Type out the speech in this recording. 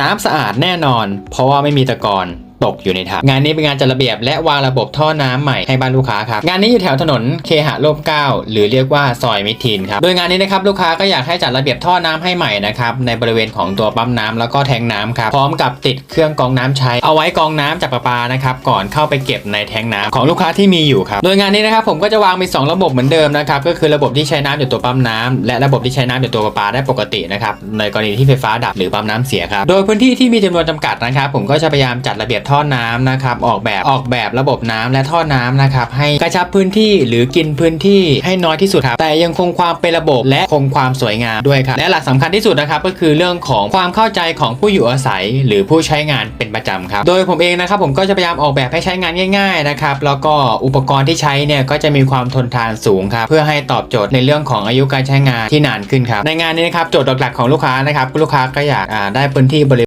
น้ำสะอาดแน่นอน เพราะว่าไม่มีตะกอน ตกอยู่ในถังงานนี้เป็นงานจัดระเบียบและวางระบบท่อน้ำใหม่ให้บ้านลูกค้าครับงานนี้อยู่แถวถนนเคหะร่มเกล้าหรือเรียกว่าซอยมิตรทีนครับโดยงานนี้นะครับลูกค้าก็อยากให้จัดระเบียบท่อน้ำให้ใหม่นะครับในบริเวณของตัวปั๊มน้ำแล้วก็แทงน้ำครับพร้อมกับติดเครื่องกรองน้ำใช้ เอาไว้กรองน้ำจากประปานะครับก่อนเข้าไปเก็บในแทงน้ำของลูกค้าที่มีอยู่ครับโดยงานนี้นะครับผมก็จะวางเป็นสองระบบเหมือนเดิมนะครับก็คือระบบที่ใช้น้ำอยู่ตัวปั๊มน้ำและระบบที่ใช้น้ำอยู่ตัวประปาได้ปกตินะครับในกรณีที่ไฟฟ้าดับหรือปั๊มน้ำเสียครับโดยพื้นที่ที่มีจำนวนจำกัดนะครับผมก็จะพยายามจัดระเบียบท่อน้ำนะครับออกแบบออกแบบระบบน้ำและท่อน้ำนะครับให้กระชับพื้นที่หรือกินพื้นที่ให้น้อยที่สุดครับแต่ยังคงความเป็นระบบและคงความสวยงามด้วยครับและหลักสำคัญที่สุดนะครับก็คือเรื่องของความเข้าใจของผู้อยู่อาศัย หรือผู้ใช้งานเป็นประจำครับ โดยผมเองนะครับผมก็จะพยายามออกแบบให้ใช้งานง่ายๆนะครับแล้วก็อุปกรณ์ที่ใช้เนี่ยก็จะมีความทนทานสูงครับเพื่อให้ตอบโจทย์ในเรื่องของอายุการใช้งานที่นานขึ้นครับในงานนี้นะครับโจทย์หลักๆของลูกค้านะครับลูกค้าก็อยากได้พื้นที่บริ